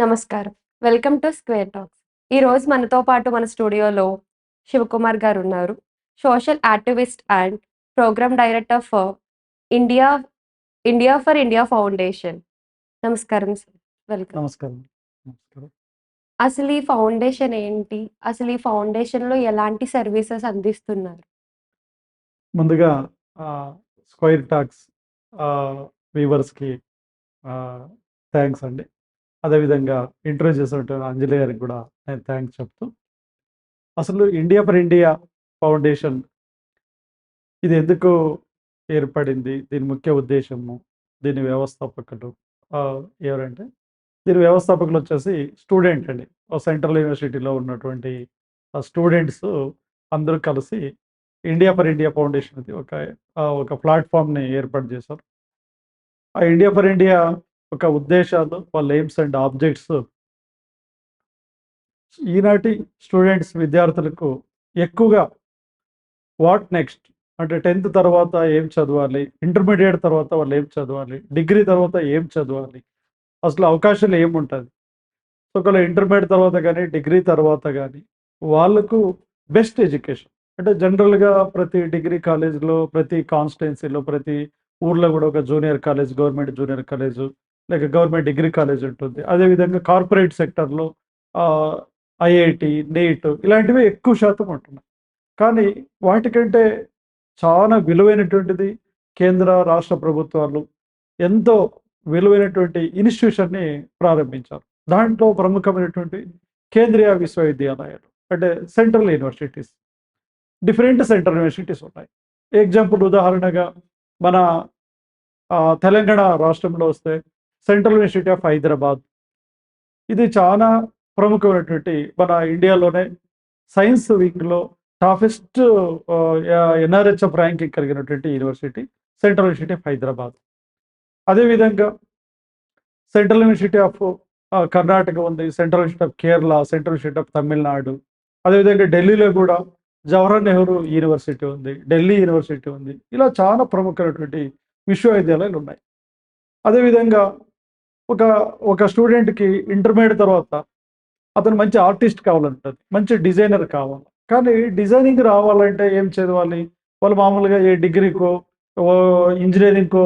నమస్కారం. Welcome to square talks. ఈరోజు మనతో పాటు మన స్టూడియోలో శివకుమార్ గారు ఉన్నారు. Social activist and program director for India India for India foundation. నమస్కారం సార్. వెల్కమ్. నమస్కారం. అసలు ఈ ఫౌండేషన్ ఏంటి? అసలు ఈ ఫౌండేషన్‌లో ఎలాంటి సర్వీసెస్ అందిస్తున్నారు? ముందుగా స్క్వేర్ టాక్స్ వ్యూవర్స్‌కి ఆహ్, థాంక్స్ అండి. అదేవిధంగా ఇంటర్వ్యూ చేసినటువంటి అంజలి గారికి కూడా నేను థ్యాంక్స్ చెప్తూ అసలు ఇండియా ఫర్ ఇండియా ఫౌండేషన్ ఇది ఎందుకు ఏర్పడింది? దీని ముఖ్య ఉద్దేశము, దీని వ్యవస్థాపకులు ఎవరంటే దీని వ్యవస్థాపకులు వచ్చేసి స్టూడెంట్ అండి. సెంట్రల్ యూనివర్సిటీలో ఉన్నటువంటి స్టూడెంట్స్ అందరూ కలిసి ఇండియా ఫర్ ఇండియా ఫౌండేషన్ అది ఒక ఒక ప్లాట్ఫామ్ని ఏర్పాటు చేశారు. ఆ ఇండియా ఫర్ ఇండియా ఒక ఉద్దేశాలు, వాళ్ళ ఎయిమ్స్ అండ్ ఆబ్జెక్ట్స్ ఈనాటి స్టూడెంట్స్ విద్యార్థులకు ఎక్కువగా వాట్ నెక్స్ట్ అంటే 10థ్ తర్వాత ఏం చదవాలి? ఇంటర్మీడియట్ తర్వాత వాళ్ళు ఏం చదవాలి? డిగ్రీ తర్వాత ఏం చదవాలి? అసలు అవకాశాలు ఏముంటుంది ఒకవేళ ఇంటర్మీడియట్ తర్వాత కానీ డిగ్రీ తర్వాత కానీ వాళ్ళకు బెస్ట్ ఎడ్యుకేషన్ అంటే జనరల్‌గా ప్రతి డిగ్రీ కాలేజ్‌లో, ప్రతి కాన్స్టిట్యున్సీలో ప్రతి ఊర్లో కూడా ఒక junior college, government junior college, లేక గవర్నమెంట్ డిగ్రీ కాలేజ్ ఉంటుంది. అదేవిధంగా కార్పొరేట్ సెక్టర్లో ఐఐటి నీట్ ఇలాంటివి ఎక్కువ శాతం ఉంటున్నాయి. కానీ వాటికంటే చాలా విలువైనటువంటిది కేంద్ర, రాష్ట్ర ప్రభుత్వాలు ఎంతో విలువైనటువంటి ఇన్‌స్టిట్యూషన్‌ని ప్రారంభించారు. దాంట్లో ప్రముఖమైనటువంటి కేంద్రీయ విశ్వవిద్యాలయాలు అంటే central universities. Different central universities ఉన్నాయి. ఎగ్జాంపుల్ ఉదాహరణగా మన తెలంగాణ రాష్ట్రంలో వస్తే సెంట్రల్ యూనివర్సిటీ ఆఫ్ హైదరాబాద్. ఇది చాలా ప్రముఖమైనటువంటి మన ఇండియాలోనే సైన్స్ వింగ్‌లో టాఫెస్ట్ ఎన్ఆర్‌హెచ్‌ఎఫ్ ర్యాంకింగ్ కలిగినటువంటి university central university of Hyderabad. అదేవిధంగా సెంట్రల్ యూనివర్సిటీ ఆఫ్ కర్ణాటక ఉంది. Central university of Kerala, central university of Tamil Nadu. అదేవిధంగా ఢిల్లీలో కూడా జవహర్లాల్ నెహ్రూ యూనివర్సిటీ ఉంది. ఢిల్లీ యూనివర్సిటీ ఉంది. ఇలా చాలా ప్రముఖమైనటువంటి విశ్వవిద్యాలయాలు ఉన్నాయి. అదేవిధంగా ఒక ఒక స్టూడెంట్‌కి ఇంటర్మీడియట్ తర్వాత అతను మంచి ఆర్టిస్ట్ కావాలంటుంది మంచి డిజైనర్ కావాలి. కానీ డిజైనింగ్ రావాలంటే ఏం చదవాలి? వాళ్ళు మామూలుగా ఏ డిగ్రీకో, ఇంజనీరింగ్కో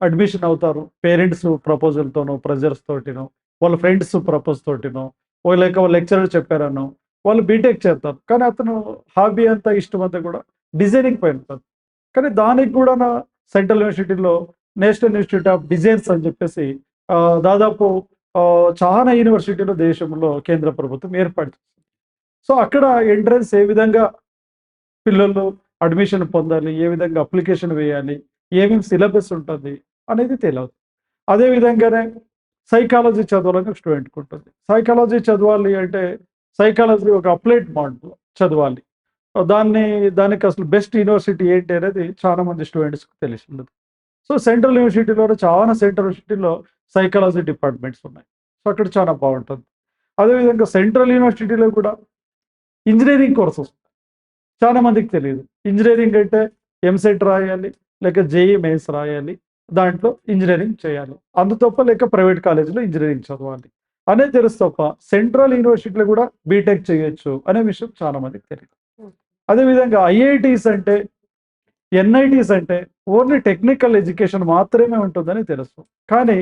అడ్మిషన్ అవుతారు. పేరెంట్స్ ప్రపోజల్‌తోనో, ప్రెజర్స్ తోటినో, వాళ్ళ ఫ్రెండ్స్ ప్రపోజ్ తోటినో, ఓ లేక వాళ్ళ లెక్చరర్ చెప్పారనో వాళ్ళు బీటెక్ చేస్తారు. కానీ అతను హాబీ అంతా, ఇష్టం అంతా కూడా డిజైనింగ్ పైన ఉంటుంది కానీ దానికి కూడాన సెంట్రల్ యూనివర్సిటీలో నేషనల్ ఇన్‌స్టిట్యూట్ ఆఫ్ డిజైన్స్ అని చెప్పేసి దాదాపు చాలా యూనివర్సిటీలు దేశంలో కేంద్ర ప్రభుత్వం ఏర్పాటు చేసింది. సో, అక్కడ ఎంట్రన్స్ ఏ విధంగా పిల్లలు అడ్మిషన్ పొందాలి? ఏ విధంగా అప్లికేషన్ వేయాలి? ఏమేమి సిలబస్ ఉంటుంది అనేది తెలియదు అదే విధంగానే సైకాలజీ చదవాలని స్టూడెంట్‌కి ఉంటుంది. సైకాలజీ చదవాలి అంటే సైకాలజీ ఒక అప్లైడ్ మోడ్‌లో చదవాలి. దాన్ని దానికి అసలు బెస్ట్ యూనివర్సిటీ ఏంటి అనేది చాలా మంది స్టూడెంట్స్‌కి తెలిసి ఉండదు. సో, సెంట్రల్ యూనివర్సిటీలో చాలా సెంట్రల్ యూనివర్సిటీలో సైకాలజీ డిపార్ట్మెంట్స్ ఉన్నాయి. సో, అక్కడ చాలా బాగుంటుంది అదేవిధంగా సెంట్రల్ యూనివర్సిటీలో కూడా ఇంజనీరింగ్ కోర్సెస్ చాలా మందికి తెలియదు ఇంజనీరింగ్ అంటే ఎంసెట్ రాయాలి, లేక జేఈఈ మెయిన్స్ రాయాలి. దాంట్లో ఇంజనీరింగ్ చేయాలి. అందు తప్ప లేక ప్రైవేట్ కాలేజ్‌లో ఇంజనీరింగ్ చదవాలి. అనేది తెలుసు తప్ప సెంట్రల్ యూనివర్సిటీలో కూడా బీటెక్ చేయొచ్చు అనే విషయం చాలా మందికి తెలియదు అదేవిధంగా ఐఐటీస్ అంటే, ఎన్ఐటీస్ అంటే ఓన్లీ టెక్నికల్ ఎడ్యుకేషన్ మాత్రమే ఉంటుందని తెలుసు. కానీ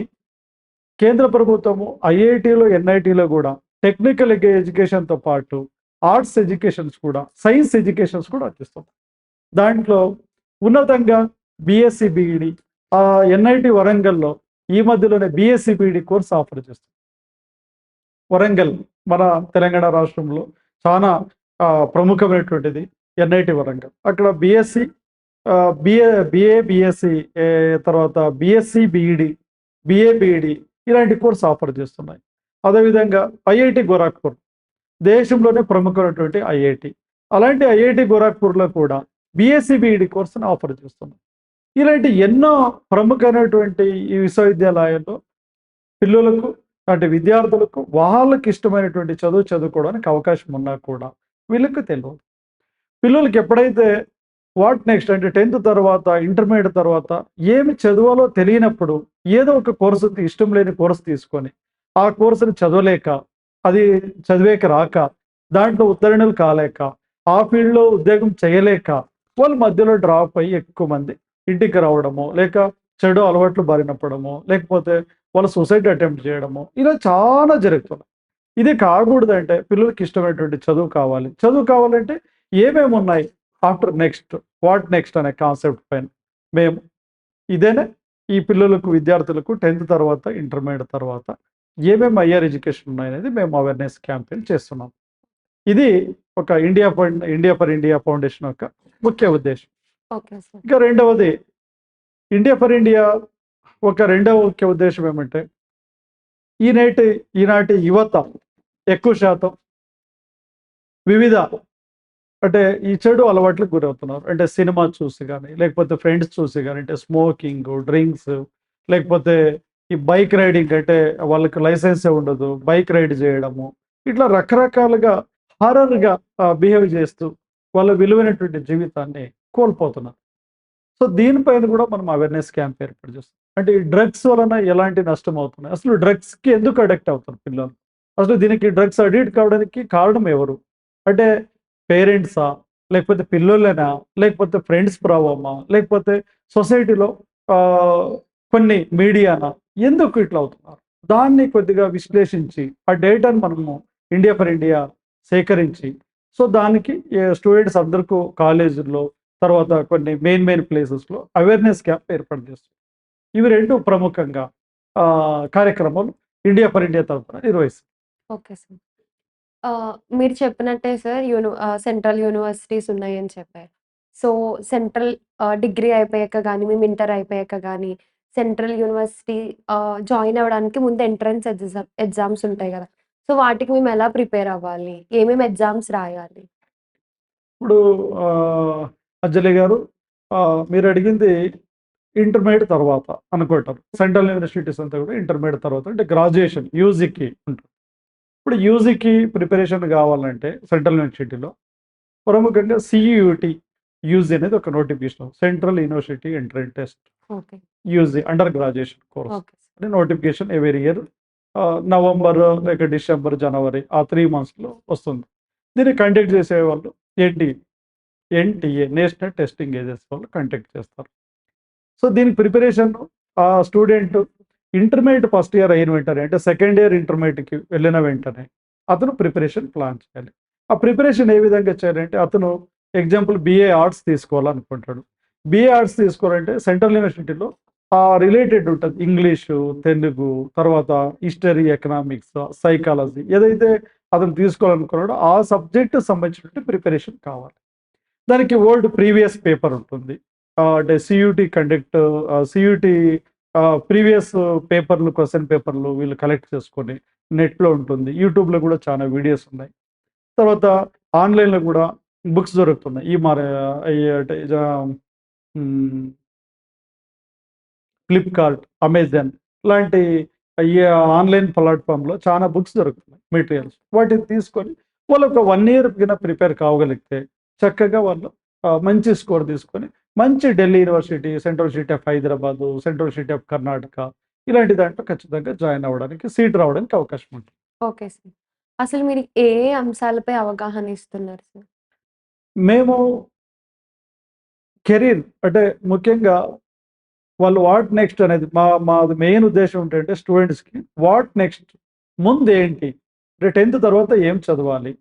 కేంద్ర ప్రభుత్వము ఐఐటిలో ఎన్ఐటీలో కూడా టెక్నికల్ ఎడ్యుకేషన్‌తో పాటు ఆర్ట్స్ ఎడ్యుకేషన్స్ కూడా, సైన్స్ ఎడ్యుకేషన్స్ కూడా అందిస్తుంది. దాంట్లో ఉన్నతంగా బిఎస్సి బీఈడీ ఎన్ఐటి వరంగల్‌లో ఈ మధ్యలోనే బిఎస్సి బీఈడి కోర్స్ ఆఫర్ చేస్తుంది. వరంగల్ మన తెలంగాణ రాష్ట్రంలో చాలా ప్రముఖమైనటువంటిది ఎన్ఐటి వరంగల్. అక్కడ బీఎస్సీ బిఏ బిఏ బిఎస్సి తర్వాత బిఎస్సి బీఈడీ, బిఏ బీఈడి ఇలాంటి కోర్స్ ఆఫర్ చేస్తున్నాయి. అదేవిధంగా ఐఐటి గోరఖ్పూర్ దేశంలోనే ప్రముఖమైనటువంటి ఐఐటి అలాంటి ఐఐటి గోరఖ్పూర్‌లో కూడా బీఎస్సీ బీఈడి కోర్సును ఆఫర్ చేస్తున్నాయి. ఇలాంటి ఎన్నో ప్రముఖమైనటువంటి ఈ విశ్వవిద్యాలయాల్లో పిల్లలకు అంటే విద్యార్థులకు వాళ్ళకి ఇష్టమైనటువంటి చదువు చదువుకోవడానికి అవకాశం ఉన్నా కూడా వీళ్ళకి తెలియదు పిల్లలకి ఎప్పుడైతే వాట్ నెక్స్ట్ అంటే 10థ్ తర్వాత, ఇంటర్మీడియట్ తర్వాత ఏమి చదవాలో తెలియనప్పుడు ఏదో ఒక కోర్సు ఇష్టం లేని కోర్సు తీసుకొని, ఆ కోర్సుని చదవలేక అది చదివేక రాక దాంట్లో ఉత్తరణలు కాలేక ఆ ఫీల్డ్లో ఉద్యోగం చేయలేక వాళ్ళు మధ్యలో డ్రాప్ అయ్యి ఎక్కువ మంది ఇంటికి రావడము లేక చెడు అలవాట్లు బారినప్పడము లేకపోతే వాళ్ళు సూసైడ్ అటెంప్ట్ చేయడము ఇలా చాలా జరుగుతున్నాయి. ఇది కాకూడదంటే పిల్లలకి ఇష్టమైనటువంటి చదువు కావాలి. చదువు కావాలంటే ఏమేమి ఉన్నాయి ఆఫ్టర్ నెక్స్ట్ వాట్ నెక్స్ట్ అనే కాన్సెప్ట్ పైన మేము ఇదేనే ఈ పిల్లలకు విద్యార్థులకు టెన్త్ తర్వాత ఇంటర్మీడియట్ తర్వాత ఏమేమి హయ్యర్ ఎడ్యుకేషన్ ఉన్నాయనేది మేము అవేర్నెస్ క్యాంపెయిన్ చేస్తున్నాం. ఇది ఒక India fund India for India foundation యొక్క ముఖ్య ఉద్దేశం. ఇంకా రెండవది ఇండియా ఫర్ ఇండియా ఒక రెండవ ముఖ్య ఉద్దేశం ఏమంటే ఈనాటి ఈనాటి యువత ఎక్కువ శాతం వివిధ అంటే ఈ చెడు అలవాట్లకు గురవుతున్నారు. అంటే సినిమా చూసి కానీ లేకపోతే ఫ్రెండ్స్ చూసి కానీ అంటే స్మోకింగ్ డ్రింక్స్ లేకపోతే ఈ బైక్ రైడింగ్ అంటే వాళ్ళకి లైసెన్స్ ఉండదు బైక్ రైడ్ చేయడము. ఇట్లా రకరకాలుగా హారర్గా బిహేవ్ చేస్తూ వాళ్ళ విలువైనటువంటి జీవితాన్ని కోల్పోతున్నారు. సో దీనిపైన కూడా మనం అవేర్నెస్ క్యాంప్ ఏర్పాటు చేస్తాం. అంటే ఈ డ్రగ్స్ వలన ఎలాంటి నష్టం అవుతున్నాయి? అసలు డ్రగ్స్కి ఎందుకు అడిక్ట్ అవుతారు పిల్లలు? అసలు దీనికి డ్రగ్స్ అడిక్ట్ కావడానికి కారణం ఎవరు? అంటే పేరెంట్సా? లేకపోతే పిల్లలైనా లేకపోతే ఫ్రెండ్స్ ప్రభావమా? లేకపోతే సొసైటీలో కొన్ని మీడియానా? ఎందుకు ఇట్లా అవుతున్నారు? దాన్ని కొద్దిగా విశ్లేషించి ఆ డేటాను మనము ఇండియా ఫర్ ఇండియా సేకరించి సో దానికి స్టూడెంట్స్ అందరికీ కాలేజీల్లో తర్వాత కొన్ని మెయిన్ మెయిన్ ప్లేసెస్లో అవేర్నెస్ క్యాంప్ ఏర్పాటు చేస్తుంది. ఇవి రెండు ప్రముఖంగా కార్యక్రమాలు ఇండియా ఫర్ ఇండియా తరఫున నిర్వహిస్తుంది. Okay sir. మీరు చెప్పినట్టే సార్ యూని సెంట్రల్ యూనివర్సిటీస్ ఉన్నాయని చెప్పారు. సో సెంట్రల్ డిగ్రీ అయిపోయాక కానీ మేము ఇంటర్ అయిపోయాక కానీ సెంట్రల్ యూనివర్సిటీ జాయిన్ అవ్వడానికి ముందు ఎంట్రన్స్ ఎగ్జామ్ ఎగ్జామ్స్ ఉంటాయి కదా. సో వాటికి మేము ఎలా ప్రిపేర్ అవ్వాలి? ఏమేమి ఎగ్జామ్స్ రాయాలి? ఇప్పుడు ఆ, అంజలి గారు మీరు అడిగింది ఇంటర్మీడియట్ తర్వాత అనుకుంటారు. సెంట్రల్ యూనివర్సిటీస్ అంతా కూడా ఇంటర్మీడియట్ తర్వాత అంటే గ్రాడ్యుయేషన్ యూజీకి ఉంటుంది ఇప్పుడు యూజీకి ప్రిపరేషన్ కావాలంటే సెంట్రల్ యూనివర్సిటీలో ప్రముఖంగా సిఈయుటి యూజీ అనేది ఒక notification. Central university entrance test. UG under graduation course. అంటే నోటిఫికేషన్ ఎవరీ ఇయర్ నవంబర్ లేక డిసెంబర్ జనవరి ఆ త్రీ మంత్స్లో వస్తుంది. దీన్ని కండక్ట్ చేసే వాళ్ళు NT NTA national testing agency వాళ్ళు కండక్ట్ చేస్తారు. సో దీని ప్రిపరేషన్ ఆ స్టూడెంట్ ఇంటర్మీడియట్ ఫస్ట్ ఇయర్ అయిన వెంటనే అంటే సెకండ్ ఇయర్ ఇంటర్మీడియట్కి వెళ్ళిన వెంటనే అతను ప్రిపరేషన్ ప్లాన్ చేయాలి. ఆ ప్రిపరేషన్ ఏ విధంగా చేయాలంటే అతను ఎగ్జాంపుల్ బిఏ ఆర్ట్స్ తీసుకోవాలనుకుంటాడు. బిఏ ఆర్ట్స్ తీసుకోవాలంటే సెంట్రల్ యూనివర్సిటీలో ఆ రిలేటెడ్ ఉంటుంది. ఇంగ్లీషు తెలుగు తర్వాత హిస్టరీ ఎకనామిక్స్ సైకాలజీ ఏదైతే అతను తీసుకోవాలనుకున్నాడో ఆ సబ్జెక్ట్ సంబంధించిన ప్రిపరేషన్ కావాలి. దానికి ఓల్డ్ ప్రీవియస్ పేపర్ ఉంటుంది. అంటే సియూటి కండక్ట్ సియూటి ప్రీవియస్ పేపర్లు క్వశ్చన్ పేపర్లు వీళ్ళు కలెక్ట్ చేసుకొని నెట్లో ఉంటుంది. యూట్యూబ్లో కూడా చాలా వీడియోస్ ఉన్నాయి. తర్వాత ఆన్లైన్లో కూడా బుక్స్ దొరుకుతున్నాయి. ఈ మరి ఫ్లిప్కార్ట్ అమెజాన్ లాంటి ఈ ఆన్లైన్ ప్లాట్ఫామ్లో చాలా బుక్స్ దొరుకుతున్నాయి మెటీరియల్స్. వాటిని తీసుకొని వాళ్ళు ఒక వన్ ఇయర్ కింద ప్రిపేర్ కావగలిగితే చక్కగా వాళ్ళు మంచి స్కోర్ తీసుకొని మంచి Delhi university central university of Hyderabad central university of Karnataka ఇలాంటి దాంట్లో ఖచ్చితంగా జాయిన్ అవ్వడానికి సీట్ రావడానికి అవకాశం ఉంటుంది. Okay sir. అసలు మీరు ఏ ఏ అంశాలపై అవగాహన ఇస్తున్నారు సార్? మేము కెరీర్ అంటే ముఖ్యంగా వాళ్ళు వాట్ నెక్స్ట్ అనేది మా మా మెయిన్ ఉద్దేశం ఏంటంటే స్టూడెంట్స్కి వాట్ నెక్స్ట్ ముందు ఏంటి అంటే టెన్త్ తర్వాత ఏం చదవాలి?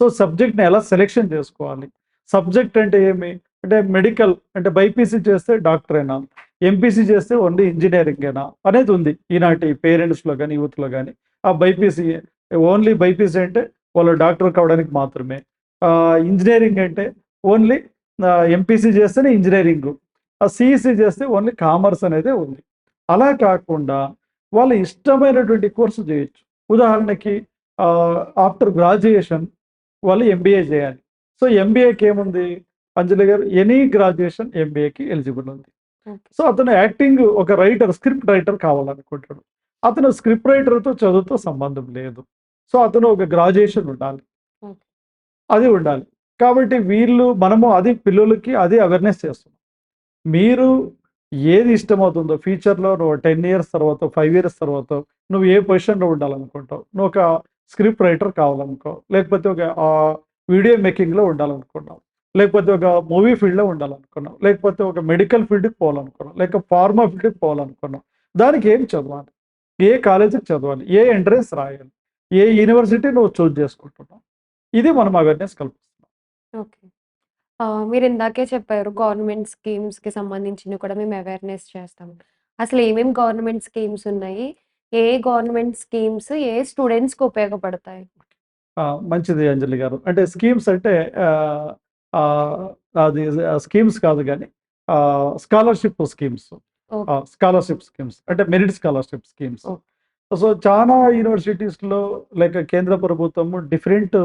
సో సబ్జెక్ట్ని ఎలా సెలెక్షన్ చేసుకోవాలి? సబ్జెక్ట్ అంటే ఏమి? అంటే మెడికల్ అంటే బైపీసీ చేస్తే డాక్టర్ అయినా ఎంపీసీ చేస్తే ఓన్లీ ఇంజనీరింగ్ అయినా అనేది ఉంది. ఈనాటి పేరెంట్స్లో కానీ యూత్లో కానీ. ఆ బైపీసీ ఓన్లీ బైపీసీ అంటే వాళ్ళు డాక్టర్ కావడానికి మాత్రమే. ఇంజనీరింగ్ అంటే ఓన్లీ ఎంపీసీ చేస్తేనే ఇంజనీరింగ్. ఆ సిఈసీ చేస్తే ఓన్లీ కామర్స్ అనేది ఉంది. అలా కాకుండా వాళ్ళ ఇష్టమైనటువంటి కోర్సు చేయొచ్చు. ఉదాహరణకి ఆఫ్టర్ గ్రాడ్యుయేషన్ వాళ్ళు ఎంబీఏ చేయాలి. సో ఎంబీఏకి ఏముంది అంజలి గారు ఎనీ గ్రాడ్యుయేషన్ ఎంబీఏకి ఎలిజిబుల్ ఉంది. సో అతను యాక్టింగ్ ఒక రైటర్ స్క్రిప్ట్ రైటర్ కావాలనుకుంటాడు. అతను స్క్రిప్ట్ రైటర్తో చదువుతో సంబంధం లేదు. సో అతను ఒక గ్రాడ్యుయేషన్ ఉండాలి. అది ఉండాలి. కాబట్టి వీళ్ళు మనము అది పిల్లలకి అది అవేర్నెస్ చేస్తున్నాం. మీరు ఏది ఇష్టమవుతుందో ఫ్యూచర్లో నువ్వు టెన్ ఇయర్స్ తర్వాత ఫైవ్ ఇయర్స్ తర్వాత నువ్వు ఏ పొజిషన్లో ఉండాలనుకుంటావు? నువ్వు ఒక స్క్రిప్ట్ రైటర్ కావాలనుకో లేకపోతే ఒక వీడియో మేకింగ్లో ఉండాలనుకున్నాం. లేకపోతే ఒక మూవీ ఫీల్డ్లో ఉండాలనుకున్నాం. లేకపోతే ఒక మెడికల్ ఫీల్డ్కి పోవాలనుకున్నాం. లేక ఫార్మా ఫీల్డ్కి పోవాలనుకున్నాం. దానికి ఏం చదవాలి? ఏ కాలేజీకి చదవాలి? ఏ ఎంట్రన్స్ రాయాలి? ఏ యూనివర్సిటీ నువ్వు చూజ్ చేసుకుంటున్నావు? ఇది మనం అవేర్నెస్ కల్పిస్తున్నాం. ఓకే. మీరు ఇందాకే చెప్పారు గవర్నమెంట్ స్కీమ్స్‌కి సంబంధించిన కూడా మేము అవేర్‌నెస్ చేస్తాం. అసలు ఏమేమి గవర్నమెంట్ స్కీమ్స్ ఉన్నాయి? ఏ గవర్నమెంట్ స్కీమ్స్ ఏ స్టూడెంట్స్‌కి ఉపయోగపడతాయి? మంచిది అంజలి గారు. అంటే స్కీమ్స్ అంటే అది స్కీమ్స్ కాదు ah, scholarship schemes. Scholarship schemes. అంటే మెరిట్ స్కాలర్‌షిప్ స్కీమ్స్. సో, చాలా యూనివర్సిటీస్‌లో లైక్ కేంద్ర ప్రభుత్వము డిఫరెంట్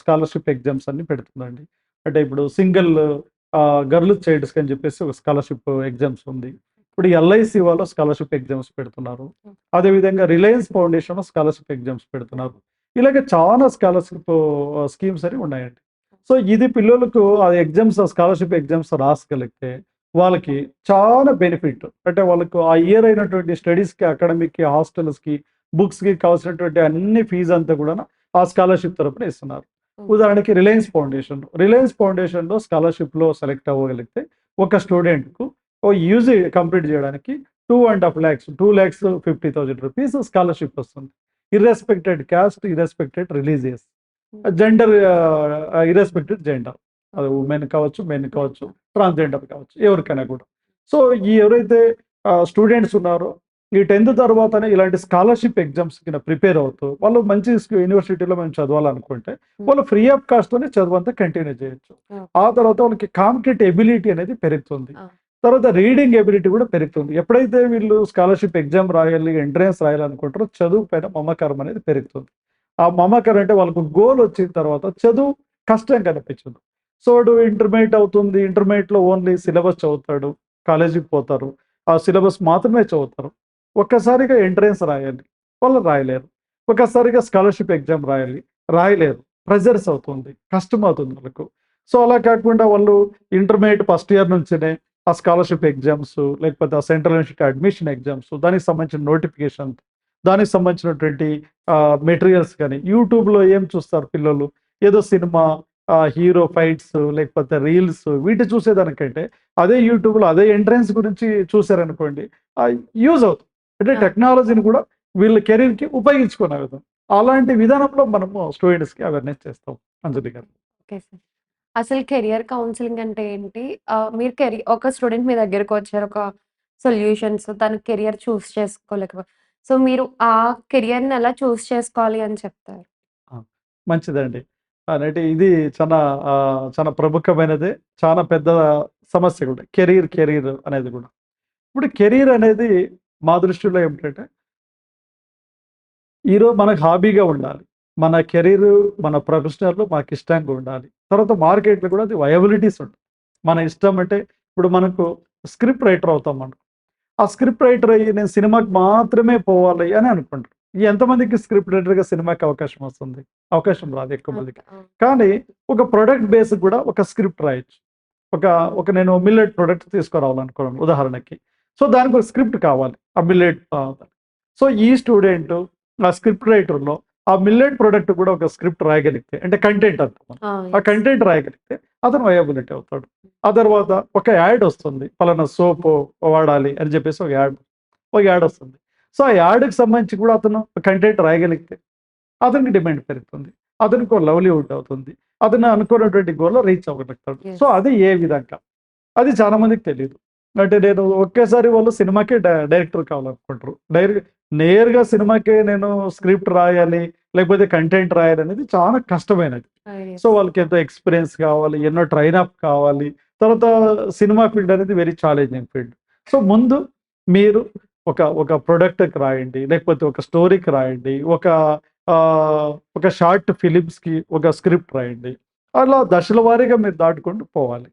స్కాలర్‌షిప్ ఎగ్జామ్స్ అన్ని పెడుతుందండి. అంటే ఇప్పుడు సింగిల్ గర్ల్ చైల్డ్స్‌కి అని చెప్పేసి ఒక స్కాలర్‌షిప్ ఎగ్జామ్స్ ఉంది. ఇప్పుడు ఎల్ఐసి వాళ్ళు స్కాలర్‌షిప్ ఎగ్జామ్స్ పెడుతున్నారు. అదేవిధంగా రిలయన్స్ ఫౌండేషన్ స్కాలర్‌షిప్ ఎగ్జామ్స్ పెడుతున్నారు. ఇలాగ చాలా స్కాలర్‌షిప్ స్కీమ్స్ అని ఉన్నాయండి. సో, ఇది పిల్లలకు ఆ ఎగ్జామ్స్ స్కాలర్‌షిప్ ఎగ్జామ్స్ రాసగలిగితే వాళ్ళకి చాలా బెనిఫిట్. అంటే వాళ్ళకు ఆ ఇయర్ అయినటువంటి స్టడీస్‌కి, అకాడమిక్‌కి, హాస్టల్స్‌కి, బుక్స్‌కి కావాల్సినటువంటి అన్ని ఫీజ్ అంతా కూడాను ఆ స్కాలర్‌షిప్ తరపున ఇస్తున్నారు. ఉదాహరణకి రిలయన్స్ ఫౌండేషన్. రిలయన్స్ ఫౌండేషన్‌లో స్కాలర్‌షిప్‌లో సెలెక్ట్ అవ్వగలిగితే ఒక స్టూడెంట్‌కు ఓ యూజీ కంప్లీట్ చేయడానికి 2,50,000 లాక్స్, 2,50,000 రూపీస్ స్కాలర్‌షిప్ వస్తుంది. Irrespective caste, irrespective religious. Gender irrespective gender. అది వుమెన్ కావచ్చు, మెన్ కావచ్చు, ట్రాన్స్‌జెండర్ కావచ్చు. ఎవరికైనా కూడా. సో, ఈ ఎవరైతే స్టూడెంట్స్ ఉన్నారో ఈ 10థ్ తర్వాతనే ఇలాంటి స్కాలర్‌షిప్ ఎగ్జామ్స్‌కి ప్రిపేర్ అవుతూ వాళ్ళు మంచి యూనివర్సిటీలో మేము చదవాలనుకుంటే హ్మ్. వాళ్ళు ఫ్రీ ఆఫ్ కాస్ట్‌తోనే చదువంతా కంటిన్యూ చేయొచ్చు. ఓకే. ఆ తర్వాత వాళ్ళకి కాంపిటేటివ్ ఎబిలిటీ అనేది పెరుగుతుంది. తర్వాత రీడింగ్ ఎబిలిటీ కూడా పెరుగుతుంది. ఎప్పుడైతే వీళ్ళు స్కాలర్‌షిప్ ఎగ్జామ్ రాయాలి, ఎంట్రన్స్ రాయాలనుకుంటారో చదువు పైన మమకారం అనేది పెరుగుతుంది. ఆ మమకారం అంటే వాళ్ళకు గోల్ వచ్చిన తర్వాత చదువు కష్టం కనిపించదు. సో, వాడు ఇంటర్మీడియట్ అవుతుంది. ఇంటర్మీడియట్లో ఓన్లీ సిలబస్ చదువుతాడు. కాలేజీకి పోతారు. ఆ సిలబస్ మాత్రమే చదువుతారు. ఒక్కసారిగా ఎంట్రన్స్ రాయాలి. వాళ్ళు రాయలేరు. ఒక్కసారిగా స్కాలర్‌షిప్ ఎగ్జామ్ రాయాలి. రాయలేరు. ప్రెజర్స్ అవుతుంది. కష్టం అవుతుంది వాళ్ళకు. సో, అలా కాకుండా వాళ్ళు ఇంటర్మీడియట్ ఫస్ట్ ఇయర్ నుంచినే ఆ స్కాలర్‌షిప్ ఎగ్జామ్స్ లేకపోతే ఆ సెంట్రల్ ఇన్‌స్టిట్యూట్ అడ్మిషన్ ఎగ్జామ్స్ దానికి సంబంధించిన నోటిఫికేషన్ దానికి సంబంధించినటువంటి మెటీరియల్స్ గాని యూట్యూబ్‌లో ఏం చూస్తారు పిల్లలు? ఏదో సినిమా హీరో ఫైట్స్ లేకపోతే రీల్స్ వీటి చూసేదానికంటే అదే యూట్యూబ్‌లో అదే ఎంట్రన్స్ గురించి చూసారనుకోండి యూజ్ అవుతుంది. అంటే! టెక్నాలజీని కూడా వీళ్ళ కెరీర్‌కి ఉపయోగించుకునే విధం. అలాంటి విధానంలో మనము స్టూడెంట్స్‌కి అవేర్‌నెస్ చేస్తాం అంజలి గారు. Okay sir. అసలు కెరియర్ కౌన్సిలింగ్ అంటే ఏంటి? ఆహ్, మీరు కెరి ఒక స్టూడెంట్ మీ దగ్గరకొచ్చారు. ఒక సొల్యూషన్స్ తన కెరియర్ చూస్ చేసుకోలేక సో, మీరు ఆ కెరియర్‌ని ఎలా చూస్ చేసుకోవాలి అని చెప్తారు? ఆ! మంచిదండి. అంటే ఇది చాలా ఆహ్, చాలా ప్రముఖమైనది చాలా పెద్ద సమస్య కూడా. కెరీర్, కెరీర్ అనేది కూడా. ఇప్పుడు కెరీర్ అనేది మా దృష్టిలో ఏమిటంటే ఈరోజు మనకు హాబీగా ఉండాలి. మన కెరీర్, మన ప్రొఫెషనల్ మాకు ఇష్టంగా ఉండాలి. తర్వాత మార్కెట్‌లో కూడా అది వయబిలిటీస్ ఉంటాయి. మన ఇష్టం అంటే ఇప్పుడు మనకు స్క్రిప్ట్ రైటర్ అవుతాం మనం. ఆ స్క్రిప్ట్ రైటర్ అయ్యి నేను సినిమాకి మాత్రమే పోవాలి అని అనుకుంటారు. ఎంతమందికి స్క్రిప్ట్ రైటర్‌గా సినిమాకి అవకాశం వస్తుంది? అవకాశం రాదు ఎక్కువ మందికి. కానీ ఒక ప్రొడక్ట్ బేస్ కూడా ఒక స్క్రిప్ట్ రాయొచ్చు. ఒక ఒక నేను మిల్లెట్ ప్రొడక్ట్ తీసుకురావాలనుకున్నాను ఉదాహరణకి. సో, దానికి ఒక స్క్రిప్ట్ కావాలి. ఆ మిల్లెట్ సో, ఈ స్టూడెంట్ ఆ స్క్రిప్ట్ రైటర్‌లో ఆ మిల్లెట్ ప్రొడక్ట్ కూడా ఒక స్క్రిప్ట్ రాయగలిగితే అంటే కంటెంట్ అంటాం. ఆ! కంటెంట్ రాయగలిగితే అతను వయబిలిటీ అవుతాడు. ఆ తర్వాత ఒక యాడ్ వస్తుంది. పలానా సోపు వాడాలి అని చెప్పేసి ఒక యాడ్. ఒక యాడ్ వస్తుంది. సో, ఆ యాడ్‌కి సంబంధించి కూడా అతను కంటెంట్ రాయగలిగితే అతనికి డిమాండ్ పెరుగుతుంది. అతనికి ఒక లవ్లీవుడ్ అవుతుంది. అతను అనుకున్నటువంటి గోల్‌లో రీచ్ అవ్వగలుగుతాడు. సో. అది ఏ విధంగా. అది చాలా మందికి తెలీదు. అంటే నేను ఒకేసారి వాళ్ళు సినిమాకే డైరెక్టర్ కావాలనుకుంటారు. డైరె నేరుగా సినిమాకే నేను స్క్రిప్ట్ రాయాలి, లేకపోతే కంటెంట్ రాయాలి అనేది చాలా కష్టమైనది. సో. వాళ్ళకి ఎంతో ఎక్స్‌పీరియన్స్ కావాలి. ఎన్నో ట్రైన్ అప్ కావాలి. తర్వాత సినిమా ఫీల్డ్ అనేది వెరీ ఛాలెంజింగ్ ఫీల్డ్. సో, ముందు మీరు ఒక ఒక ప్రొడక్ట్‌కి రాయండి. లేకపోతే ఒక స్టోరీకి రాయండి. ఒక ఒక షార్ట్ ఫిలిమ్స్‌కి ఒక స్క్రిప్ట్ రాయండి. అలా దశల వారీగా మీరు దాటుకుంటూ పోవాలి.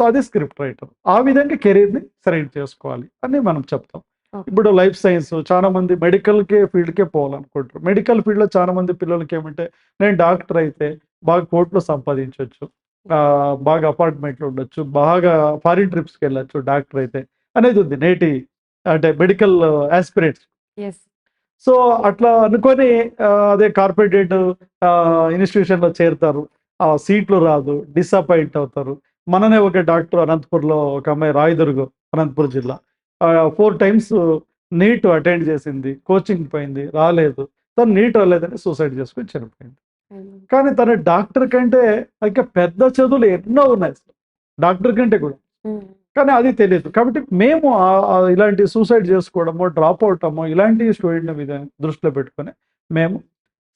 సో, అది స్క్రిప్ట్ రైటర్. ఆ విధంగా కెరీర్‌ని సెలెక్ట్ చేసుకోవాలి అని మనం చెప్తాం. ఇప్పుడు లైఫ్ సైన్స్ చాలా మంది మెడికల్‌కే ఫీల్డ్‌కే పోవాలనుకుంటారు. మెడికల్ ఫీల్డ్‌లో చాలా మంది పిల్లలకి ఏమంటే నేను డాక్టర్ అయితే బాగా కోట్లు సంపాదించొచ్చు. ఆహ్, బాగా అపార్ట్మెంట్‌లో ఉండొచ్చు. బాగా ఫారిన్ ట్రిప్స్‌కి వెళ్ళొచ్చు డాక్టర్ అయితే. అనేది ఉంది నేటి అంటే మెడికల్ ఆస్పిరెంట్స్ సో అట్లా అనుకొని అదే కార్పొరేటెడ్ ఇన్స్టిట్యూషన్లో చేరుతారు ఆ సీట్లు రాదు డిసప్పాయింట్ అవుతారు మననే ఒక డాక్టర్ అనంతపూర్లో ఒక అమ్మాయి రాయదుర్గం అనంతపూర్ జిల్లా ఫోర్ టైమ్స్ నీట్ అటెండ్ చేసింది కోచింగ్ పోయింది రాలేదు. తను నీట్ రాలేదని సూసైడ్ చేసుకొని చనిపోయింది. కానీ తన డాక్టర్ కంటే ఇంకా పెద్ద చదువులు ఎన్నో ఉన్నాయి అసలు. డాక్టర్ కంటే కూడా. కానీ అది తెలియదు. కాబట్టి మేము ఇలాంటి సూసైడ్ చేసుకోవడము డ్రాప్ అవటము ఇలాంటి స్టూడెంట్ మీద దృష్టిలో పెట్టుకొని మేము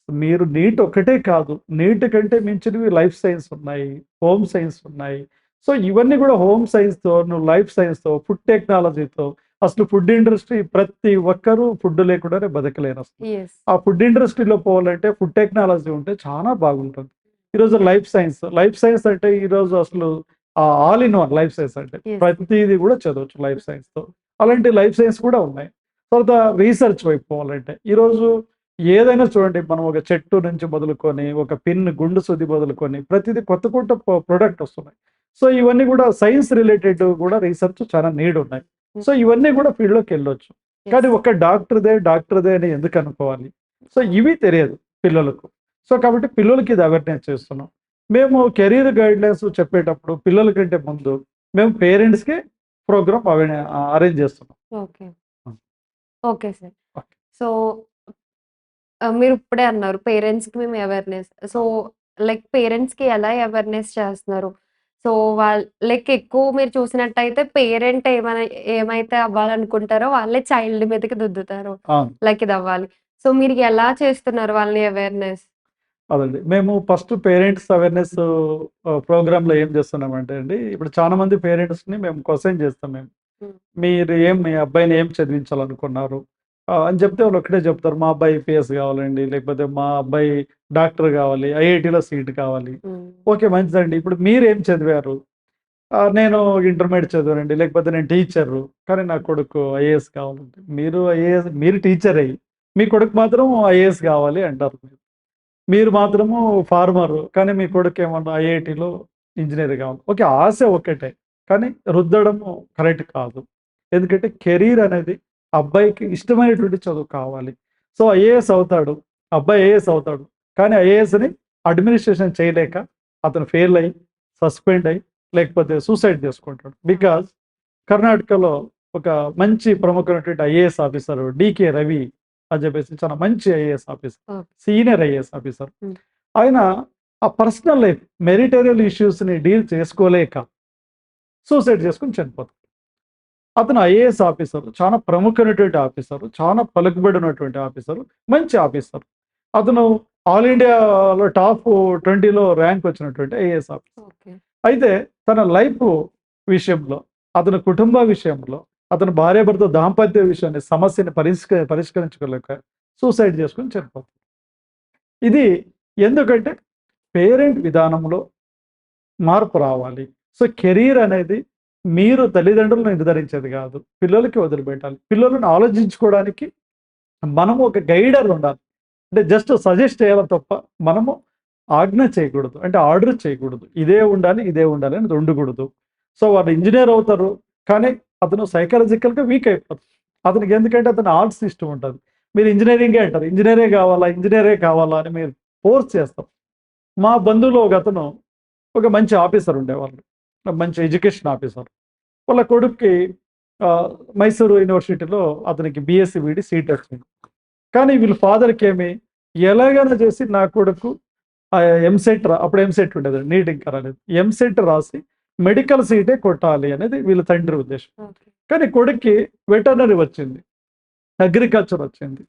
మీరు నీట్ ఒకటే కాదు నీట్ కంటే మించినవి లైఫ్ సైన్స్ ఉన్నాయి హోమ్ సైన్స్ ఉన్నాయి సో ఇవన్నీ కూడా హోమ్ సైన్స్తో నువ్వు లైఫ్ సైన్స్తో ఫుడ్ టెక్నాలజీతో అసలు ఫుడ్ ఇండస్ట్రీ ప్రతి ఒక్కరూ ఫుడ్ లేకుండానే బతకలేరు అసలు ఆ ఫుడ్ ఇండస్ట్రీలో పోవాలంటే ఫుడ్ టెక్నాలజీ ఉంటే చాలా బాగుంటుంది. ఈరోజు లైఫ్ సైన్స్ లైఫ్ సైన్స్ అంటే ఈరోజు అసలు all in one life science అంటే. ప్రతిదీ కూడా చదవచ్చు లైఫ్ సైన్స్తో అలాంటి లైఫ్ సైన్స్ కూడా ఉన్నాయి. తర్వాత రీసెర్చ్ వైపు పోవాలంటే ఈరోజు ఏదైనా చూడండి మనం ఒక చెట్టు నుంచి మొదలుకొని ఒక పిన్ గుండు సుది మొదలుకొని ప్రతిదీ కొత్త కొత్త ప్రొడక్ట్ వస్తున్నాయి. సో ఇవన్నీ కూడా సైన్స్ రిలేటెడ్ కూడా రీసెర్చ్ చాలా నీడ్ ఉన్నాయి. సో ఇవన్నీ కూడా ఫీల్డ్లోకి వెళ్ళొచ్చు. కానీ ఒక డాక్టర్దే డాక్టర్దే అని ఎందుకు అనుకోవాలి? సో ఇవి తెలియదు పిల్లలకు. సో కాబట్టి పిల్లలకి ఇది అవేర్నెస్ చేస్తున్నాం. మేము కెరీర్ గైడ్లైన్స్ చెప్పేటప్పుడు పిల్లల కంటే ముందు మేము పేరెంట్స్కి ప్రోగ్రామ్ అరేంజ్ చేస్తున్నాం. Okay Hmm. Okay sir. So మీరు ఇప్పుడే అన్నారు పేరెంట్స్కి మేము అవేర్నెస్. సో లైక్ పేరెంట్స్కి ఎలా అవేర్నెస్ చేస్తున్నారు? సో వాళ్ళ లైక్ ఎక్కువ మీరు చూసినట్టయితే పేరెంట్ ఏమైనా ఏమైతే అవ్వాలనుకుంటారో వాళ్ళే చైల్డ్ మీదకి దుద్దుతారు. లైక్ ఇది అవ్వాలి. సో మీరు ఎలా చేస్తున్నారు వాళ్ళని అవేర్నెస్? అదండి. మేము ఫస్ట్ పేరెంట్స్ అవేర్నెస్ ప్రోగ్రాంలో ఏం చేస్తున్నామంటే అండి ఇప్పుడు చాలా మంది పేరెంట్స్ని మేము క్వశ్చన్ చేస్తాం మేము. మీరు ఏం మీ అబ్బాయిని ఏం చదివించాలనుకున్నారు? అని చెప్తే వాళ్ళు ఒకటే చెప్తారు. మా అబ్బాయి పిఎస్ కావాలండి లేకపోతే మా అబ్బాయి డాక్టర్ కావాలి ఐఐటిలో సీట్ కావాలి. ఓకే మంచిదండి. ఇప్పుడు మీరు ఏం చదివారు నేను ఇంటర్మీడియట్ చదివానండి లేకపోతే నేను టీచరు కానీ నా కొడుకు ఐఏఎస్ కావాలండి మీరు ఐఏఎస్ మీరు టీచర్ అయ్యి మీ కొడుకు మాత్రం ఐఏఎస్ కావాలి అంటారు మీరు. మీరు మాత్రము ఫార్మర్ కానీ మీ కొడుకు ఏమన్నా ఐఐటిలో ఇంజనీర్ కావాలి. ఓకే ఆశ ఒకటే కానీ రుద్దడము కరెక్ట్ కాదు. ఎందుకంటే కెరీర్ అనేది అబ్బాయికి ఇష్టమైనటువంటి చదువు కావాలి. సో ఐఏఎస్ అవుతాడు. అబ్బాయి ఐఏఎస్ అవుతాడు. కానీ ఐఏఎస్ని అడ్మినిస్ట్రేషన్ చేయలేక అతను ఫెయిల్ అయ్యి సస్పెండ్ అయ్యి లేకపోతే సూసైడ్ చేసుకుంటాడు. బికాజ్ కర్ణాటకలో ఒక మంచి ప్రముఖమైనటువంటి ఐఏఎస్ ఆఫీసర్ డికే రవి అని చెప్పేసి చాలా మంచి IAS officer. Senior IAS officer. ఆయన ఆ పర్సనల్ లైఫ్ మెరిటోరియల్ ఇష్యూస్ని డీల్ చేసుకోలేక సూసైడ్ చేసుకుని చనిపోతాడు. అతను ఐఏఎస్ ఆఫీసర్ చాలా ప్రముఖమైనటువంటి ఆఫీసర్ చాలా పలుకుబడినటువంటి ఆఫీసర్ మంచి ఆఫీసర్. అతను ఆల్ ఇండియాలో టాప్ ట్వంటీలో ర్యాంక్ వచ్చినటువంటి ఐఏఎస్ ఆఫీసర్. అయితే తన లైఫ్ విషయంలో అతని కుటుంబ విషయంలో అతని భార్యాభర్త దాంపత్య విషయాన్ని సమస్యని పరిష్క పరిష్కరించుకోలేక సూసైడ్ చేసుకుని చనిపోతాడు. ఇది ఎందుకంటే పేరెంట్ విధానంలో మార్పు రావాలి. సో కెరీర్ అనేది మీరు తల్లిదండ్రులను నిర్ధారించేది కాదు పిల్లలకి వదిలిపెట్టాలి. పిల్లలను ఆలోచించుకోవడానికి మనము ఒక గైడర్ ఉండాలి. అంటే జస్ట్ సజెస్ట్ చేయాలి తప్ప మనము ఆజ్ఞ చేయకూడదు. అంటే ఆర్డర్ చేయకూడదు. ఇదే ఉండాలి ఇదే ఉండాలి అని ఉండకూడదు. సో వాళ్ళు ఇంజనీర్ అవుతారు కానీ అతను సైకలాజికల్గా వీక్ అయిపోతారు అతనికి ఎందుకంటే అతను ఆర్ట్స్ ఇష్టం ఉంటుంది. మీరు ఇంజనీరింగే అంటారు. ఇంజనీరే కావాలా ఇంజనీరే కావాలా అని మీరు ఫోర్స్ చేస్తారు. మా బంధువులో ఒక అతను ఒక మంచి ఆఫీసర్ ఉండేవాళ్ళు. మంచి ఎడ్యుకేషన్ ఆఫీసర్. వాళ్ళ కొడుక్కి మైసూరు యూనివర్సిటీలో అతనికి బిఎస్సి వీడి సీట్ వచ్చింది. కానీ వీళ్ళ ఫాదర్కి ఏమి ఎలాగైనా చేసి నా కొడుకు ఎంసెట్ రా అప్పుడు ఎంసెట్ ఉండేది నీట్ ఇంకా రాలేదు. ఎంసెట్ రాసి మెడికల్ సీటే కొట్టాలి అనేది వీళ్ళ తండ్రి ఉద్దేశం. కానీ కొడుక్కి వెటర్నరీ వచ్చింది అగ్రికల్చర్ వచ్చింది.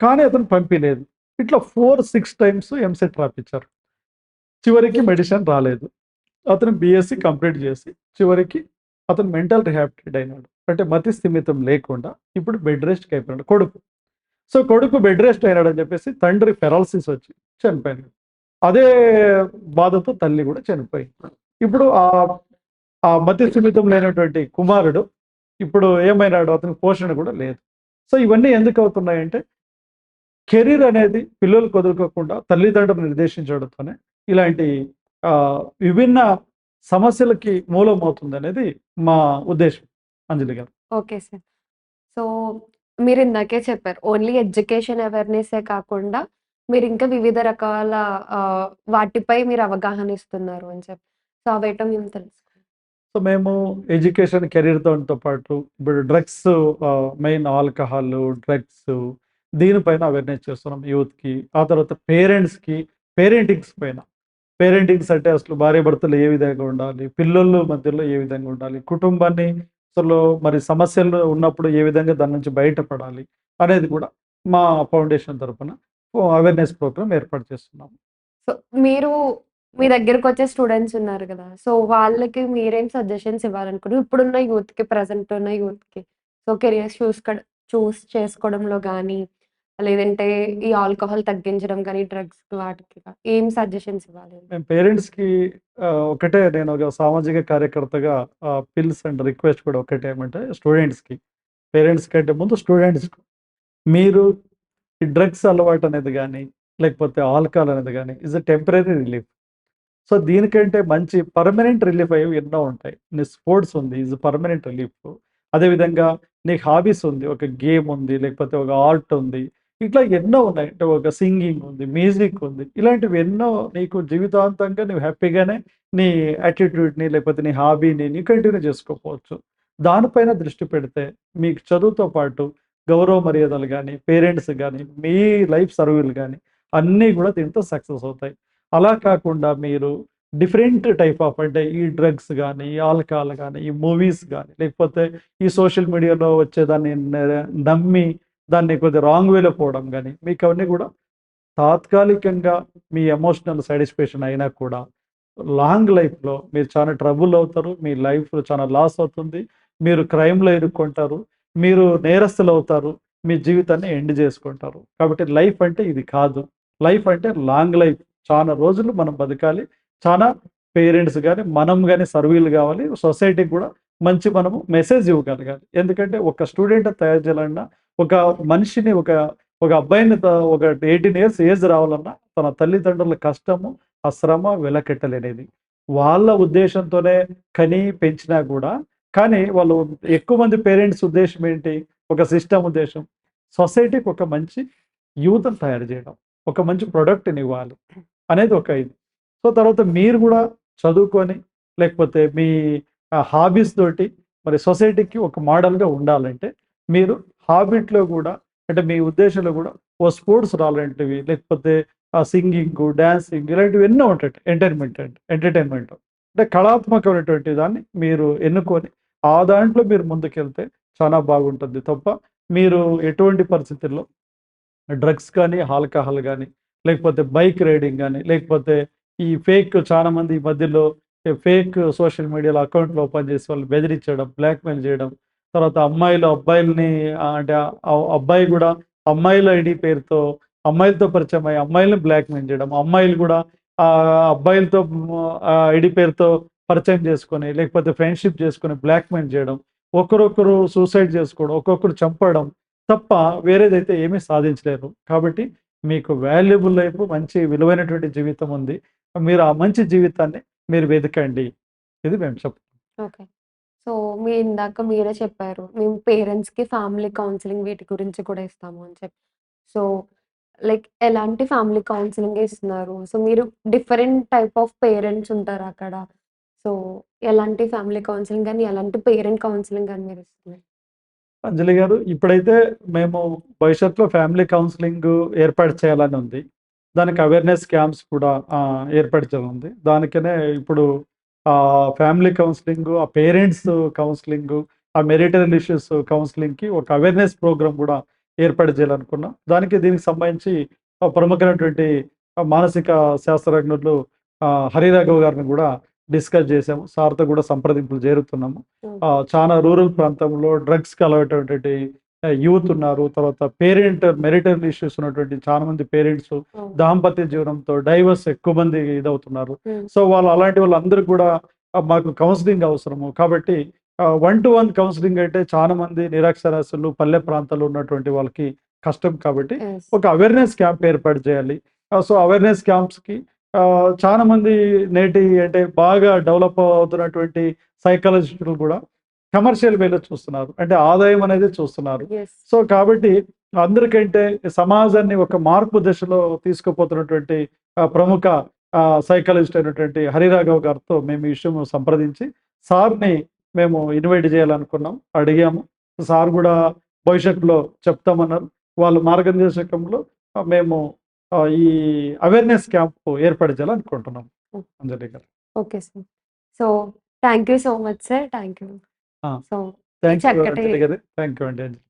కానీ అతను పంపించలేదు ఇట్లా ఫోర్ సిక్స్ టైమ్స్ ఎంసెట్ రాపించారు చివరికి మెడిసిన్ రాలేదు. అతను బీఎస్సీ కంప్లీట్ చేసి చివరికి అతను మెంటల్ రిహాబిటేట్ అయినాడు. అంటే మతి స్థిమితం లేకుండా ఇప్పుడు బెడ్ రెస్ట్కి అయిపోయినాడు కొడుకు. సో కొడుకు బెడ్ రెస్ట్ అయినాడు అని చెప్పేసి తండ్రి పెరాలసిస్ వచ్చి చనిపోయినాడు. అదే బాధతో తల్లి కూడా చనిపోయింది. ఇప్పుడు ఆ ఆ మతి స్థిమితం లేనటువంటి కుమారుడు ఇప్పుడు ఏమైనాడు? అతనికి పోషణ కూడా లేదు. సో ఇవన్నీ ఎందుకు అవుతున్నాయంటే కెరీర్ అనేది పిల్లలకు కుదురుకోకుండా తల్లిదండ్రులు నిర్దేశించడంతోనే ఇలాంటి విభిన్న సమస్యలకి మూలం అవుతుంది అనేది మా ఉద్దేశం అంజలి గారు ఓకే సార్. సో, మీరు ఇందాకే చెప్పారు. ఓన్లీ ఎడ్యుకేషన్ అవేర్‌నెస్సే కాకుండా మీరింకా వివిధ రకాల వాటిపై మీరు అవగాహన ఇస్తున్నారు అని చెప్పి. సో, అవేంటో మేము తెలుసుకోవాలి. సో, మేము ఎడ్యుకేషన్ కెరీర్‌తోతో పాటు ఇప్పుడు డ్రగ్స్ మెయిన్ ఆల్కహాలు, డ్రగ్స్ దీనిపైన అవేర్‌నెస్ చేస్తున్నాం యూత్‌కి. ఆ తర్వాత పేరెంట్స్‌కి, పేరెంటింగ్స్ పైన. పేరెంటింగ్స్ అంటే అసలు భార్యాభర్తలు ఏ విధంగా ఉండాలి? పిల్లలు మధ్యలో ఏ విధంగా ఉండాలి? కుటుంబాన్ని అసలు మరి సమస్యలు ఉన్నప్పుడు ఏ విధంగా దాని నుంచి బయటపడాలి? అనేది కూడా మా ఫౌండేషన్ తరపున అవేర్‌నెస్ ప్రోగ్రామ్ ఏర్పాటు చేస్తున్నాము. సో, మీరు మీ దగ్గరకొచ్చే స్టూడెంట్స్ ఉన్నారు కదా సో, వాళ్ళకి మీరేం సజెషన్స్ ఇవ్వాలనుకున్నారు? ఇప్పుడున్న యూత్‌కి, ప్రజెంట్ ఉన్న యూత్‌కి. సో, కెరియర్స్ చూస్ చూస్ చేసుకోవడంలో కానీ లేదంటే ఈ ఆల్కహాల్ తగ్గించడం కానీ డ్రగ్స్ వాటికి ఏం సజెషన్స్ ఇవ్వాలి? మేము పేరెంట్స్‌కి ఆహ్, ఒకటే నేను ఒక సామాజిక కార్యకర్తగా పిల్స్ అండ్ రిక్వెస్ట్ కూడా ఒకటే ఏమంటే స్టూడెంట్స్‌కి. పేరెంట్స్ కంటే ముందు స్టూడెంట్స్ మీరు ఈ డ్రగ్స్ అలవాటు అనేది కానీ లేకపోతే ఆల్కహాల్ అనేది కానీ is a temporary relief. So, దీనికంటే మంచి పర్మనెంట్ రిలీఫ్ అయ్యి ఎన్నో ఉంటాయి. నీ స్పోర్ట్స్ ఉంది. Is permanent relief. అదేవిధంగా నీకు హాబీస్ ఉంది. ఒక గేమ్ ఉంది. లేకపోతే ఒక ఆర్ట్ ఉంది. ఇట్లా ఎన్నో ఉన్నాయి. అంటే ఒక సింగింగ్ ఉంది. మ్యూజిక్ ఉంది. ఇలాంటివి ఎన్నో నీకు జీవితాంతంగా నువ్వు హ్యాపీగానే నీ యాటిట్యూడ్‌ని లేకపోతే నీ హాబీని నీ కంటిన్యూ చేసుకోపోవచ్చు. దానిపైన దృష్టి పెడితే మీకు చదువుతో పాటు గౌరవ మర్యాదలు కానీ పేరెంట్స్ కానీ మీ లైఫ్ సర్వీలు కానీ అన్నీ కూడా దీంతో సక్సెస్ అవుతాయి. అలా కాకుండా మీరు డిఫరెంట్ టైప్ ఆఫ్ అంటే ఈ డ్రగ్స్ కానీ ఈ ఆల్కహాల్ కానీ ఈ మూవీస్ కానీ లేకపోతే ఈ సోషల్ మీడియాలో వచ్చేదాన్ని నమ్మి దాన్ని కొద్దిగా రాంగ్ వేలో పోవడం కానీ మీకు అవన్నీ కూడా తాత్కాలికంగా మీ ఎమోషనల్ సాటిస్ఫాక్షన్ అయినా కూడా లాంగ్ లైఫ్‌లో మీరు చాలా ట్రబుల్ అవుతారు. మీ లైఫ్లో చాలా లాస్ అవుతుంది. మీరు క్రైమ్‌లో ఎదుర్కొంటారు మీరు నేరస్తులవుతారు. మీ జీవితాన్ని ఎండ్ చేసుకుంటారు. కాబట్టి లైఫ్ అంటే ఇది కాదు. లైఫ్ అంటే లాంగ్ లైఫ్. చాలా రోజులు మనం బతకాలి. చాలా పేరెంట్స్ కానీ మనం కానీ సర్వీలు కావాలి. సొసైటీకి కూడా మంచి మనము మెసేజ్ ఇవ్వగలగాలి. ఎందుకంటే ఒక స్టూడెంట్ తయారు చేయాలన్నా, ఒక మనిషిని ఒక ఒక అబ్బాయిని ఒక 18 ఇయర్స్ ఏజ్ రావాలన్నా తన తల్లిదండ్రుల కష్టము, ఆ శ్రమ వెలకెట్టలేనిది వాళ్ళ ఉద్దేశంతోనే కని పెంచినా కూడా కానీ వాళ్ళు ఎక్కువ మంది పేరెంట్స్ ఉద్దేశం ఏంటి? ఒక సిస్టమ్ ఉద్దేశం సొసైటీకి ఒక మంచి యూత్‌ని తయారు చేయడం. ఒక మంచి ప్రొడక్ట్‌ని ఇవ్వాలి. అనేది ఒక ఇది. సో, తర్వాత మీరు కూడా చదువుకొని లేకపోతే మీ హాబీస్ తోటి మరి సొసైటీకి ఒక మోడల్‌గా ఉండాలంటే మీరు హాబిట్‌లో కూడా అంటే మీ ఉద్దేశంలో కూడా ఓ స్పోర్ట్స్ అలాంటివి లేకపోతే ఆ సింగింగు, డాన్సింగ్ ఇలాంటివి ఎన్నో ఉంటాయి. ఎంటర్‌టైన్‌మెంట్ అంటే ఎంటర్‌టైన్‌మెంట్. అంటే కళాత్మకమైనటువంటి దాన్ని మీరు ఎన్నుకొని ఆ దాంట్లో మీరు ముందుకెళ్తే చాలా బాగుంటుంది తప్ప మీరు ఎటువంటి పరిస్థితుల్లో డ్రగ్స్ కానీ, ఆల్కహాల్ కానీ లేకపోతే బైక్ రైడింగ్ కానీ లేకపోతే ఈ ఫేక్ చాలామంది ఈ మధ్యలో ఫేక్ సోషల్ మీడియాలో అకౌంట్‌లు ఓపెన్ చేసి వాళ్ళు బెదిరించడం, బ్లాక్‌మెయిల్ చేయడం. తర్వాత అమ్మాయిలు అబ్బాయిల్ని అంటే అబ్బాయి కూడా అమ్మాయిల ఐడి పేరుతో అమ్మాయిలతో పరిచయం అయ్యి అమ్మాయిల్ని బ్లాక్‌మెయిల్ చేయడం. అమ్మాయిలు కూడా ఆ అబ్బాయిలతో ఐడి పేరుతో పరిచయం చేసుకొని లేకపోతే ఫ్రెండ్‌షిప్ చేసుకొని బ్లాక్‌మెయిల్ చేయడం. ఒకరొకరు సూసైడ్ చేసుకోవడం, ఒక్కొక్కరు చంపడం తప్ప వేరేదైతే ఏమీ సాధించలేరు. కాబట్టి మీకు వాల్యుబుల్ లైఫ్ మంచి విలువైనటువంటి జీవితం ఉంది. మీరు ఆ మంచి జీవితాన్ని మీరు వెతకండి. ఇది మేము చెప్తాం. సో, మీ ఇందాక మీరే చెప్పారు. మేము పేరెంట్స్‌కి ఫ్యామిలీ కౌన్సెలింగ్ వీటి గురించి కూడా ఇస్తాము అని చెప్పి. సో, లైక్ ఎలాంటి ఫ్యామిలీ కౌన్సెలింగ్ ఇస్తున్నారు? సో, మీరు డిఫరెంట్ టైప్ ఆఫ్ పేరెంట్స్ ఉంటారు అక్కడ. సో, ఎలాంటి ఫ్యామిలీ కౌన్సెలింగ్ కానీ ఎలాంటి పేరెంట్ కౌన్సెలింగ్ కానీ మీరు ఇస్తున్నారు? అంజలి గారు ఇప్పుడైతే మేము భవిష్యత్తులో ఫ్యామిలీ కౌన్సెలింగ్ ఏర్పాటు చేయాలని ఉంది. దానికి అవేర్‌నెస్ క్యాంప్స్ కూడా ఆహ్, ఏర్పాటు చేయాలని దానికనే ఇప్పుడు ఆహ్, ఫ్యామిలీ కౌన్సెలింగు, ఆ పేరెంట్స్ కౌన్సెలింగు, ఆ మెరిటల్ ఇష్యూస్ కౌన్సెలింగ్‌కి ఒక అవేర్‌నెస్ ప్రోగ్రామ్ కూడా ఏర్పాటు చేయాలనుకున్నాం. దానికి దీనికి సంబంధించి ప్రముఖమైనటువంటి మానసిక శాస్త్రజ్ఞులు హరిరాఘవ్ గారిని కూడా డిస్కస్ చేసాము. సార్‌తో కూడా సంప్రదింపులు. ఆహ్, చాలా రూరల్ ప్రాంతంలో డ్రగ్స్‌కి అలవాటైనటువంటి యూత్ ఉన్నారు. తర్వాత పేరెంట్ మెరిటల్ ఇష్యూస్ ఉన్నటువంటి చాలా మంది పేరెంట్స్! దాంపత్య జీవనంతో డైవర్స్ ఎక్కువ మంది ఇదవుతున్నారు. సో, వాళ్ళు అలాంటి వాళ్ళందరూ కూడా మాకు కౌన్సెలింగ్ అవసరము. కాబట్టి వన్ టు వన్ కౌన్సెలింగ్ అంటే చాలా మంది నిరక్షరాస్యులు, పల్లె ప్రాంతాల్లో ఉన్నటువంటి వాళ్ళకి కష్టం కాబట్టి. ఒక అవేర్‌నెస్ క్యాంప్ ఏర్పాటు చేయాలి. సో, అవేర్‌నెస్ క్యాంప్స్‌కి చాలా మంది నేటి అంటే బాగా డెవలప్ అవుతున్నటువంటి సైకాలజిస్టులు కూడా కమర్షియల్ వేలో చూస్తున్నారు. అంటే ఆదాయం అనేది చూస్తున్నారు. సో కాబట్టి అందరికంటే సమాజాన్ని ఒక మార్పు దశలో తీసుకుపోతున్నటువంటి ప్రముఖ సైకాలజిస్ట్ అయినటువంటి హరిరాఘవ్ గారితో మేము ఈ విషయం సంప్రదించి సార్ని మేము ఇన్వైట్ చేయాలనుకున్నాం. అడిగాము. సార్ కూడా భవిష్యత్తులో చెప్తామన్నారు. వాళ్ళ మార్గదర్శకంలో ఆ, మేము ఈ అవేర్నెస్ క్యాంప్ ఏర్పాటు చేయాలనుకుంటున్నాం Anjali garu. Okay sir. So thank you so much sir. Thank you. So thank you చక్కటి- అంజలి గారు థ్యాంక్ యూ అండి అంజలి